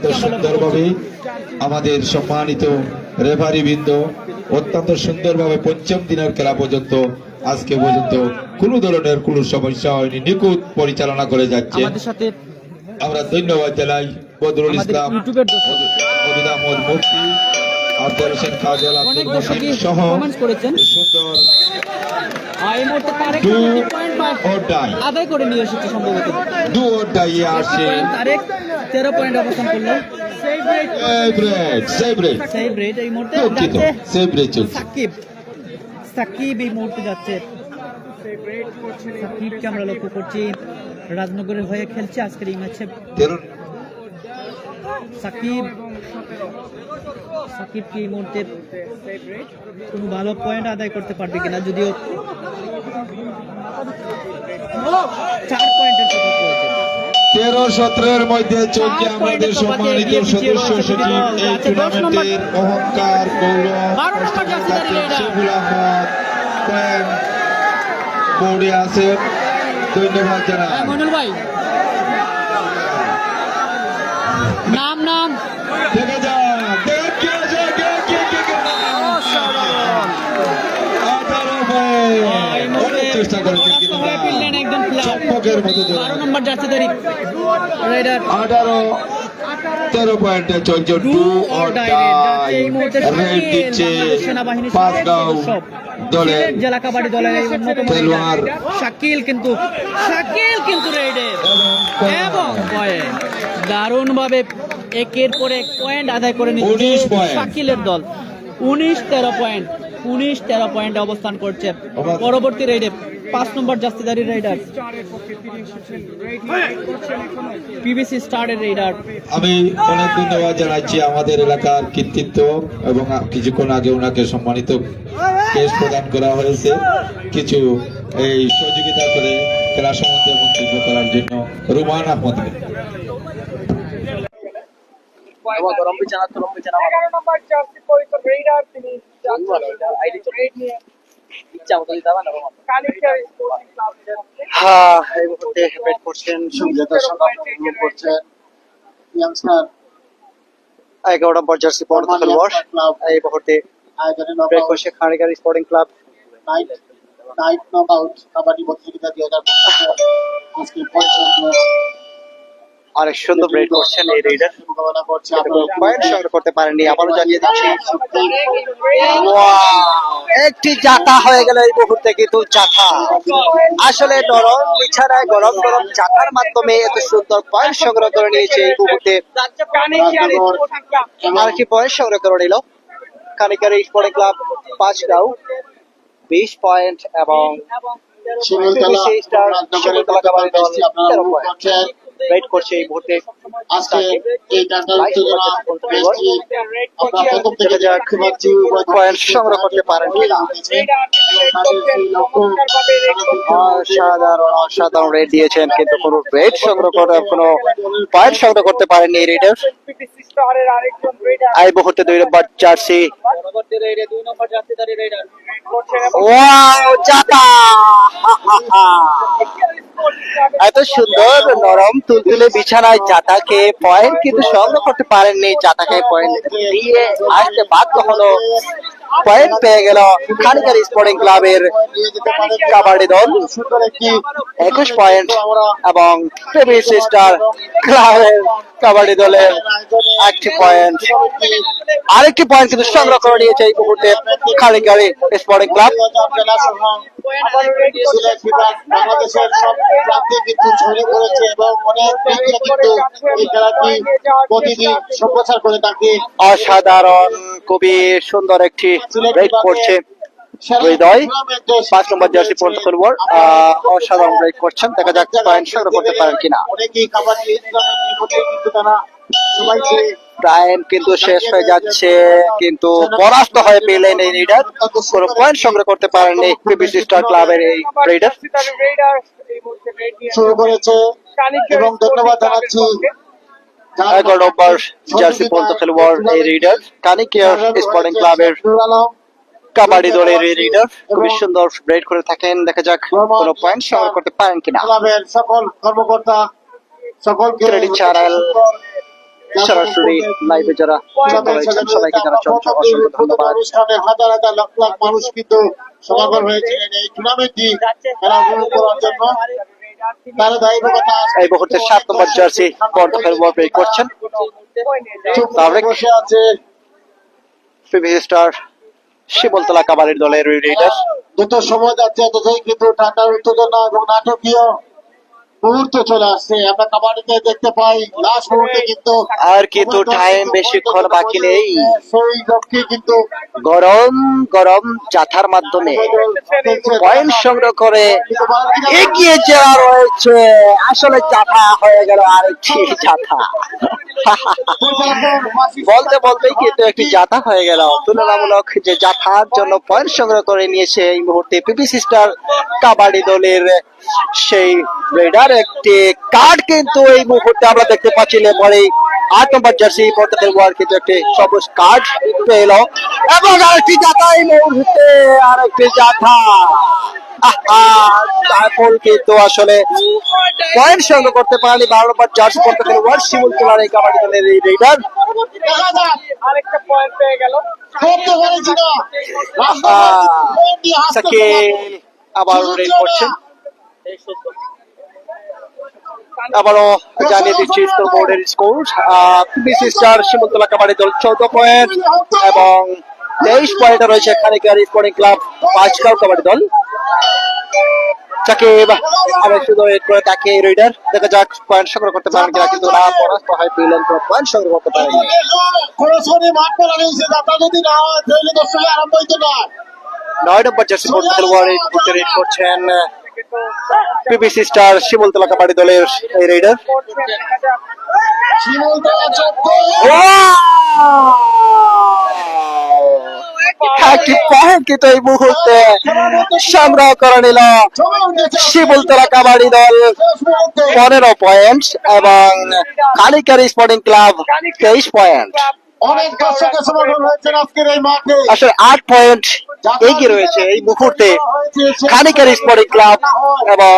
অত্যন্ত সুন্দরভাবে আমাদের সম্মানিত রেফারি বৃন্দ অত্যন্ত সুন্দরভাবে পঞ্চম দিনের খেলা পর্যন্ত আজকে পর্যন্ত কোনো ধরনের কোনো সমস্যা হয়নি নিখুঁত পরিচালনা করে যাচ্ছে। আমরা ধন্যবাদ জানাই বদরুল ইসলাম মুফতি আব্দুল হোসেন কাজল আব্দুল সহ সুন্দর. আদায় করে নিয়ে এসেছে সম্ভবত। ডু অর ডাই তারেক তেরো পয়েন্ট অবস্থান করল। সাকিব। সাকিব এই মুহূর্তে যাচ্ছে। সাকিবকে আমরা লক্ষ্য করছি। রাজনগরের হয়ে খেলছে আজকের এই ম্যাচে। সাকিব সাকিব কি এই মুহূর্তে কোনো ভালো পয়েন্ট আদায় করতে পারবে কিনা? যদিও চার পয়েন্টের তেরো সতেরোর মধ্যে চলছে আমাদের সম্মানিত সদস্য সচিব এই টুর্নামেন্টের অহংকার গৌরব আহমদ বোর্ডে আছেন ধন্যবাদ জানাই। হ্যাঁ, মইনুল ভাই নাম নাম দেখা যাক দেখ কে আছে, কে, কে, কে, কে। আঠারো পয়েন্ট। অনেক চেষ্টা করেছেন কিন্তু হয়ে ফিরলেন একজন player। চম্পকের মতো ধরে। বারো নম্বর জার্সিধারী রাইডার। আঠারো তেরো পয়েন্টে চলছে do do or or die die এই মুহূর্তে রেড দিচ্ছে পাঁচগাঁও দলের জেলা কাবাডি দলের অন্যতম খেলোয়াড়। শাকিল কিন্তু শাকিল কিন্তু রেডে এবং দারুণ ভাবে একের পর এক পয়েন্ট আদায় করে নিচ্ছে 19 শাকিলের দল। উনিশ তেরো পয়েন্ট। উনিশ তেরো পয়েন্ট অবস্থান করছে। পরবর্তী রেডে পাঁচ নম্বর জাস্তিদারি রাইডার পিবিসি স্টারের রাইডার আমি অনেক ধন্যবাদ জানাচ্ছি আমাদের এলাকার কৃতিত্ব এবং কিছুক্ষণ আগে ওনাকে সম্মানিত কেস প্রদান করা হয়েছে। কিছু এই সহযোগিতা করে খেলা সম্বন্ধে মন্তব্য করার জন্য রুমান আহমদ। গরম বিছানা তরম বিছানা এগারো নম্বর জার্সি পরিত রেইডার তিনি আইডি হ্যাঁ এই মুহূর্তে ব্যাট করছেন সুবিধা সংগ্রাম করছেন ইয়াংস্টার নম্বর জার্সি পর্দা খেলোয়াড় এই মুহূর্তে ব্রেক করছে খানিগার sporting club night night knock out kabaddi প্রতিযোগিতা দুই হাজার আজকে অনেক সুন্দর ব্রেক করছেন এই রেডার পয়েন্ট সংগ্রহ করতে পারেননি আবারও জানিয়ে দিচ্ছি। একটি জাতা হয়ে গেল এই মুহূর্তে কিন্তু জাতা আসলে নরম বিছানায় গরম গরম জাতার মাধ্যমে এত সুন্দর পয়েন্ট সংগ্রহ করে নিয়েছে এই মুহূর্তে। কানিকার আর কি পয়েন্ট সংগ্রহ করে নিল? কানিকার স্পোর্টিং ক্লাব পাঁচ গাঁও বিশ পয়েন্ট এবং কাবাডি দল তেরো পয়েন্ট। করছেন ওয়েট করছে এই মুহূর্তে সংগ্রহ করতে পারেন অসাধারণ অসাধারণ রেড দিয়েছেন কিন্তু কোনো রেড সংগ্রহ করে কোনো পয়েন্ট সংগ্রহ করতে পারেননি এই আরেকজন এই মুহূর্তে দুই নম্বর জার্সি ওয়াও ক্লাবের এত সুন্দর নরম তুলতুলে বিছানায় জাতাকে পয়েন্ট কিন্তু সংগ্রহ করতে পারেননি জাতাকে পয়েন্ট দিয়ে আসতে বাধ্য হলো। পয়েন্ট পেয়ে গেল খানিকার স্পোর্টিং ক্লাবের কাবাডি দল। একুশ পয়েন্ট এবং প্রেমিস স্টার ক্লাবের কাবাডি দলের একটি পয়েন্ট। আরেকটি পয়েন্ট কিন্তু সংগ্রহ করে নিয়েছে এই মুহূর্তে খালিকারি স্পোর্টিং ক্লাব। বাংলাদেশের এবং অসাধারণ, খুবই সুন্দর একটি ব্রেক করছে হৃদয়। পাঁচ নম্বর জার্সি পর্যন্ত খেলোয়াড় অসাধারণ ব্রেক করছেন। দেখা যাক পয়েন্ট সংগ্রহ করতে পারেন কিনা। টাইম কিন্তু শেষ হয়ে যাচ্ছে কিন্তু পরাস্ত হয়ে পেলেন এই রিডার কোনো পয়েন্ট সংগ্রহ করতে পারেননি পিবিসি স্টার ক্লাবের এই রিডার শুরু করেছে। এবং ধন্যবাদ জানাচ্ছি এগারো নম্বর জার্সি পর্যন্ত খেলোয়াড় এই রিডার কানিকিয়ার স্পোর্টিং ক্লাবের কাবাডি দলের এই রিডার খুবই সুন্দর ব্রেড করে থাকেন। দেখা যাক কোনো পয়েন্ট সংগ্রহ করতে পারেন কিনা। ক্লাবের সকল কর্মকর্তা সকলকে Credit channel, সরাসরি লাইভে যারা রয়েছেন সবাইকে জানাচ্ছি অসংখ্য অসংখ্য ধন্যবাদ। হাজার হাজার লাখ লাখ মানুষ কিন্তু সমাগম হয়েছিলেন এই টুর্নামেন্টটি খেলা উপভোগ করার জন্য এই মুহূর্তে সাত নম্বর জার্সি করছেন। পিভি স্টার শিবলতলা কাবারের দলের রেডার দুটো সময় যাচ্ছে অথচ কিন্তু টাকার উত্তেজনা এবং নাটকীয় মুহূর্ত চলে আসছে আমরা কাবাডিতে দেখতে পাই লাস্ট মুহূর্তে কিন্তু আর কিন্তু টাইম বেশিক্ষণ বাকি নেই। সেই লক্ষ্যে কিন্তু গরম গরম জাথার মাধ্যমে পয়েন্ট সংগ্রহ করে এগিয়ে যাওয়া রয়েছে। আসলে জাথা হয়ে গেল আরেকটি জাথা বলতে বলতেই কিন্তু একটি জাথা হয়ে গেল। তুলনামূলক যে জাথার জন্য পয়েন্ট সংগ্রহ করে নিয়েছে এই মুহূর্তে পিপি সিস্টার কাবাডি দলের সেই রেডার একটি কার্ড কিন্তু এই মুহূর্তে আমরা দেখতে পাচ্ছি পরে আট নম্বর জার্সি ওয়ার কিন্তু একটি সবুজ কার্ড পেল এবং আরেকটি জাথা এই মুহূর্তে আরেকটি জাথা তারপর কিন্তু আসলে পয়েন্ট সংগ্রহ করতে পারেনি বারো নম্বর জার্সি পর্দাতে ওয়ার শিমুল তোলার এই কাবাডি দলের এই রেডার। আরেকটা পয়েন্ট পেয়ে গেল। আবার রেড করছেন। আবারও জানিয়ে দিচ্ছি স্কোর বোর্ডের score BC star Shimultala kabaddi দল, চৌদ্দ পয়েন্ট এবং তেইশ পয়েন্টে রয়েছে খানিকার স্পোর্টিং ক্লাব পাঁচকাল কাবাডি দল। সাকিব আবার শুধু তাকে রেডার দেখা যাক পয়েন্ট সংগ্রহ করতে পারেন কিনা, কিন্তু না, পরাস্ত হয় পয়েন্ট সংগ্রহ করতে পারেনি। মাঠ যাতা যদি না হয় তাহলে দর্শক আরম্ভ হইতে না নয় নম্বর জার্সি খেলোয়াড় করছেন পিবিসি স্টার শিমুলতলা কাবাডি দলের এই রাইডার শিমুলতলা চক্র। একটি পয়েন্ট কিন্তু এই মুহূর্তে সংগ্রহ করে নিল শিবুলতলা কাবাডি দল। পনেরো পয়েন্ট এবং কালিকারি স্পোর্টিং ক্লাব তেইশ পয়েন্ট অনেক দর্শকের সমাগম হয়েছেন আজকের এই মাঠে। আসলে আট পয়েন্ট এগিয়ে রয়েছে এই মুহূর্তে খানিকের স্পোর্টিং ক্লাব এবং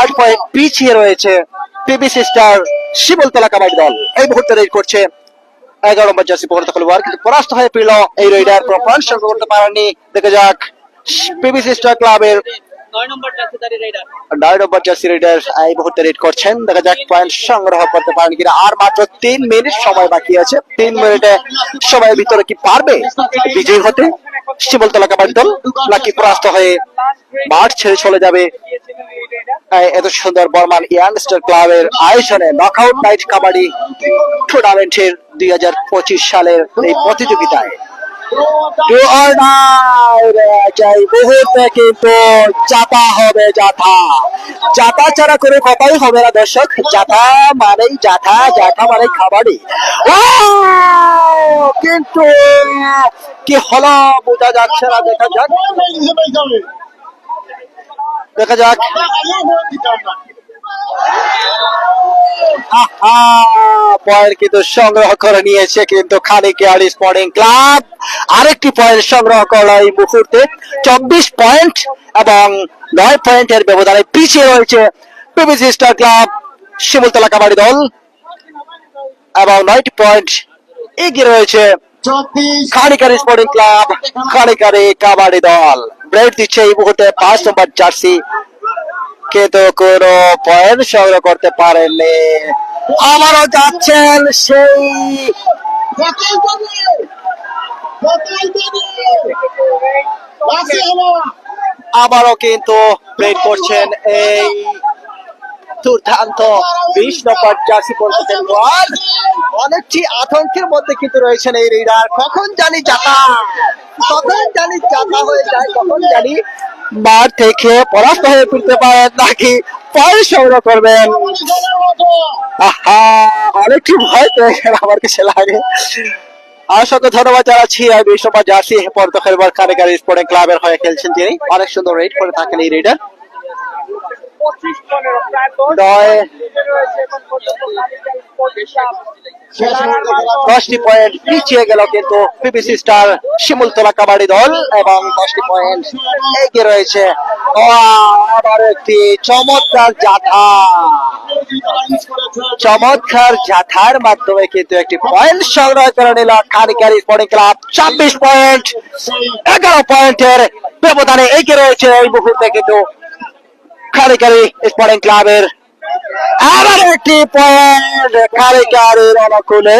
আট পয়েন্ট পিছিয়ে রয়েছে পিবিসি স্টার শিবলতলা কাবাডি দল। এই মুহূর্তে রেড করছে এগারো নম্বর জার্সি পকেট খেলোয়াড় কিন্তু পরাস্ত হয়ে পেল এই রেডার পয়েন্ট সংগ্রহ করতে পারেনি দেখা যাক পিবিসি স্টার ক্লাবের নয় নম্বর জার্সিদারি নয় নম্বর জার্সি রেডার এই মুহূর্তে রেড করছেন। দেখা যাক পয়েন্ট সংগ্রহ করতে পারেন কিনা। আর মাত্র তিন মিনিট সময় বাকি আছে। তিন মিনিটে সময়ের ভিতরে কি পারবে? বিজয়ী হতে? শিবলতলা কাবাডি দল, নাকি পরাস্ত হয়ে মাঠ ছেড়ে চলে যাবে? এত সুন্দর বর্মান ইয়াংস্টার ক্লাবের আয়োজনে নকআউট নাইট কাবাডি টুর্নামেন্টের দুই হাজার পঁচিশ সালের এই প্রতিযোগিতায়। Die রে, এই মুহূর্তে কিন্তু চাপা হবে যাথা। চাপা ছাড়া কোনো কথাই হবে না দর্শক। যাথা মানেই যাথা যাথা মানে খাবারই কিন্তু কি হলো? বোঝা যাচ্ছে না দেখা যাক। দেখা যাক। পয়েন্ট কিন্তু সংগ্রহ করে নিয়েছে কিন্তু খানিকেয়ার স্পোর্টিং ক্লাব। আরেকটি পয়েন্ট সংগ্রহ করল এই মুহূর্তে। চব্বিশ পয়েন্ট এবং নয় পয়েন্টের ব্যবধানে পিছিয়ে রয়েছে PBC star club Shimultala kabaddi দল। এবং নয়টি পয়েন্ট এগিয়ে রয়েছে চব্বিশ স্পোর্টিং ক্লাব খানিকারি কাবাডি দল। ব্রেড দিচ্ছে এই মুহূর্তে পাঁচ নম্বর জার্সি কিন্তু কোনো পয়েন্ট সংগ্রহ করতে পারেননি। আবারও যাচ্ছেন সেই আবারও কিন্তু ব্রেড করছেন এই দুর্দান্ত বিশ নম্বর জার্সি পর্যন্ত অনেকটি আতঙ্কের মধ্যে কিন্তু রয়েছেন এই রিডার। কখন জানি যাতা কখন জানি যাতা হয়ে যায় কখন জানি মাঠ থেকে পরাস্ত হয়ে ফিরতে পারেন নাকি পরে সংগ্রহ করবেন? অনেকটি ভয় পেয়েছেন আমার কাছে লাগে। অসংখ্য ধন্যবাদ জানাচ্ছি ছিল বিশ নম্বর জার্সি পর্যন্ত খেলবার কারিগরি স্পোর্টিং ক্লাবের হয়ে খেলছেন তিনি। অনেক সুন্দর রেড করে থাকেন এই রিডার। দশটি পয়েন্ট পিছিয়ে গেল কিন্তু পিবিসি স্টার শিমুলতলা কাবাডি দল এবং দশটি পয়েন্ট এগিয়ে রয়েছে। আবার একটি চমৎকার জাথা চমৎকার জাথার মাধ্যমে কিন্তু একটি পয়েন্ট সংগ্রহ করে নিল কারিকারি স্পোর্টিং ক্লাব ছাব্বিশ পয়েন্ট এগারো পয়েন্টের ব্যবধানে এগিয়ে রয়েছে এই মুহূর্তে কিন্তু কারিকারি স্পোর্টিং ক্লাবের আবার একটি পয়েন্ট কারিকারির অনুকূলে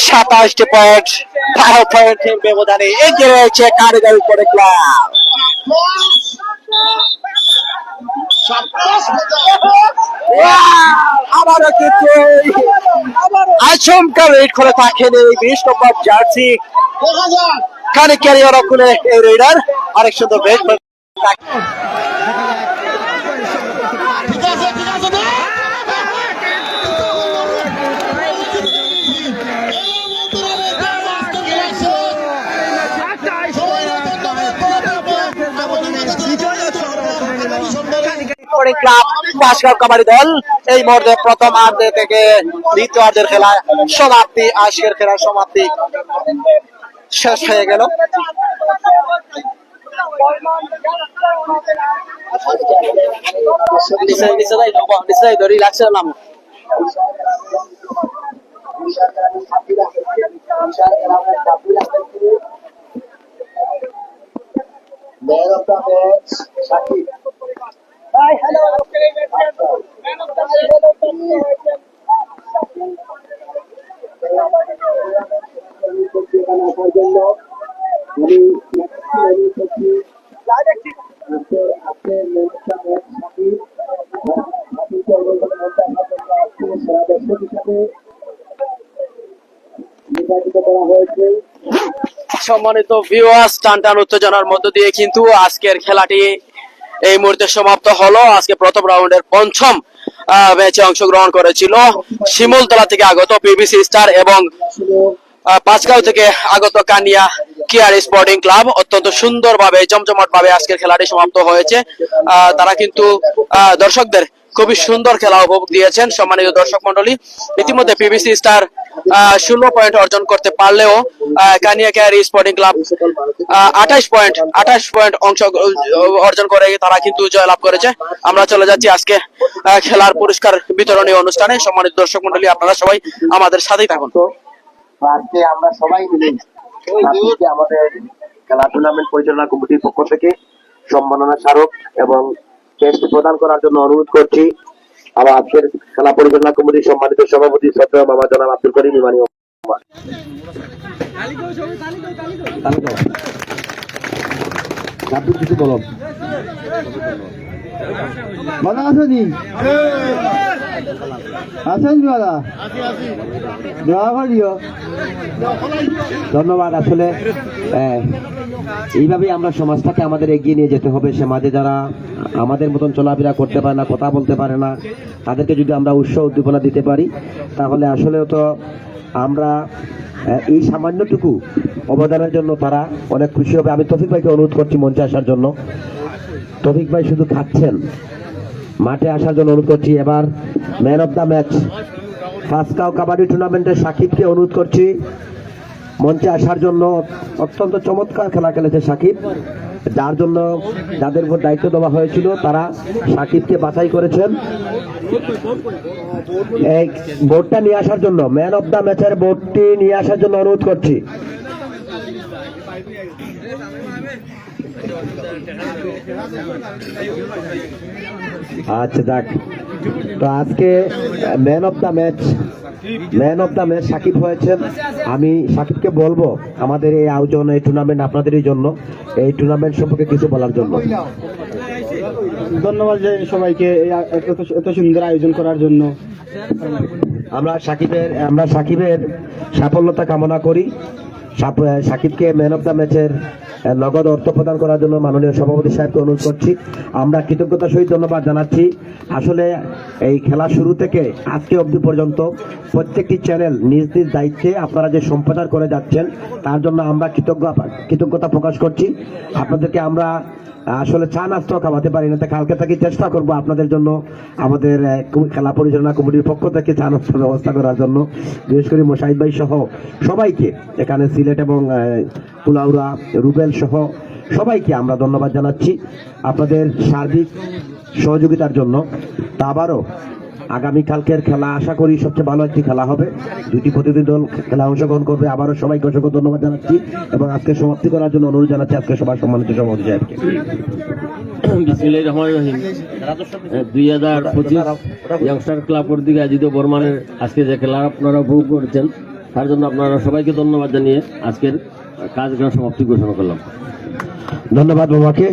সাতাশটি পয়েন্ট বারো পয়েন্টের ব্যবধানে এগিয়ে রয়েছে কারিগরি স্পোর্টিং ক্লাব আবারও কিন্তু রেড করে থাকেন বিশ নম্বর জার্সি কানে ক্যারিয়ার করে এই রেডার আরেক সুন্দর রেড কাবাডি দল এই মুহূর্তে প্রথম আর্ধে থেকে দ্বিতীয় আর্ধের খেলা সমাপ্তি, আজকের খেলার সমাপ্তি শেষ হয়ে গেল। ಡಿಸೈಡ್ ಅವ್ರಿಗೆ ಲಕ್ಷ ನಮ್ಮ Man of the match, Shakib. Hi, hello. Man of the match. সম্মানিত ভিউয়ার্স টান টান উত্তেজনার মধ্য দিয়ে কিন্তু আজকের খেলাটি এই মুহূর্তে সমাপ্ত হলো। আজকে প্রথম রাউন্ডের পঞ্চম ম্যাচে অংশগ্রহণ করেছিল শিমুলতলা থেকে আগত পিবিসি স্টার এবং পাঁচগাঁও থেকে আগত কানিয়া কিয়ার স্পোর্টিং ক্লাব অত্যন্ত সুন্দরভাবে জমজমাট ভাবে আজকের খেলাটি সমাপ্ত হয়েছে। তারা কিন্তু দর্শকদের খুবই সুন্দর খেলা উপভোগ দিয়েছেন সম্মানিত দর্শক মন্ডলী ইতিমধ্যে পিবিসি স্টার ষোলো পয়েন্ট অর্জন করতে পারলেও কানিয়া কেয়ার স্পোর্টিং ক্লাব আঠাশ পয়েন্ট আঠাশ পয়েন্ট অংশ অর্জন করে তারা কিন্তু জয়লাভ করেছে। আমরা চলে যাচ্ছি আজকে খেলার পুরস্কার বিতরণী অনুষ্ঠানে। সম্মানিত দর্শক মন্ডলী আপনারা সবাই আমাদের সাথেই থাকুন। আজকে আমরা সবাই মিলে আমাদের খেলা টুর্নামেন্ট পরিচালনা কমিটির পক্ষ থেকে সম্মাননা স্মারক এবং টেস্ট প্রদান করার জন্য অনুরোধ করছি। আমার আজকের খেলা পরিচালনা কমিটির সম্মানিত সভাপতি সত্য বাবা জনাব আব্দুল করিম ইমানি কিছু বলো। ভালো আছো নি? আছেন দাদা দোয়া করিও ধন্যবাদ, আসলে এইভাবেই আমরা সমাজটাকে আমাদের এগিয়ে নিয়ে যেতে হবে। সমাজে যারা আমাদের মতন চলাফেরা করতে পারে না, কথা বলতে পারে না, তাদেরকে যদি আমরা উৎসাহ উদ্দীপনা দিতে পারি, তাহলে আসলেও তো আমরা এই সামান্যটুকু অবদানের জন্য তারা অনেক খুশি হবে। আমি তফিক ভাইকে অনুরোধ করছি মঞ্চে আসার জন্য। তফিক ভাই শুধু খাচ্ছেন। মাঠে আসার জন্য অনুরোধ করছি। এবার ম্যান অফ দ্য ম্যাচ ফাসকাও কাবাডি টুর্নামেন্টের সাকিবকে অনুরোধ করছি। মঞ্চে আসার জন্য অত্যন্ত চমৎকার খেলা খেলেছে সাকিব। যার জন্য যাদের উপর দায়িত্ব দেওয়া হয়েছিল, তারা সাকিবকে বাছাই করেছেন। এই বোর্ডটা নিয়ে আসার জন্য ম্যান অফ দ্য ম্যাচের বোর্ডটি নিয়ে আসার জন্য অনুরোধ করছি। আচ্ছা যাক। তো আজকে man of the match man of the match Sakib হয়েছেন। আমি সাকিবকে বলব আমাদের এই আয়োজন এই টুর্নামেন্ট আপনাদেরই জন্য এই টুর্নামেন্ট সম্পর্কে কিছু বলার জন্য। ধন্যবাদ যে সবাইকে এত সুন্দর আয়োজন করার জন্য। আমরা সাকিবের আমরা সাকিবের সাফল্যতা কামনা করি। সাকিবকে ম্যান অফ দ্য ম্যাচের নগদ অর্থ প্রদান করার জন্য মাননীয় সভাপতি সাহেবকে অনুরোধ করছি। আমরা কৃতজ্ঞতা সহিত ধন্যবাদ জানাচ্ছি। আসলে এই খেলা শুরু থেকে আজকে অবধি পর্যন্ত প্রত্যেকটি চ্যানেল নিজ নিজ দায়িত্বে আপনারা যে সম্প্রচার করে যাচ্ছেন, তার জন্য আমরা কৃতজ্ঞ, কৃতজ্ঞতা প্রকাশ করছি। আপনাদেরকে আমরা আসলে চা নাস্তাও খাওয়াতে পারি না তাই কালকে থেকে চেষ্টা করব আপনাদের জন্য, আমাদের খেলা পরিচালনা কমিটির পক্ষ থেকে চা নাস্তার ব্যবস্থা করার জন্য, বিশেষ করে মোশাহিদ ভাই সহ সবাইকে, এখানে সিলেট এবং তুলাউরা রুবেল সহ সবাইকে আমরা ধন্যবাদ জানাচ্ছি আপনাদের সার্বিক সহযোগিতার জন্য। তা আবারও আগামীকালকের খেলা আশা করি সবচেয়ে ভালো একটি খেলা হবে। দুটি প্রতিনিধি দল খেলা অংশগ্রহণ করবে। আবারও সবাইকে অসংখ্য ধন্যবাদ জানাচ্ছি এবং আজকে সমাপ্তি করার জন্য অনুরোধ জানাচ্ছি আজকে সবার সম্মানিত সভাপতি সাহেবকে। বিসমিল্লাহির রহমানির রহিম। দুই হাজার পঁচিশ ইয়াংস্টার ক্লাব কর্তৃক আয়োজিত বর্মানের আজকে যে খেলা আপনারা উপভোগ করেছেন তার জন্য আপনারা সবাইকে ধন্যবাদ জানিয়ে আজকের কাজগুলো সমাপ্তি ঘোষণা করলাম। ধন্যবাদ বাবাকে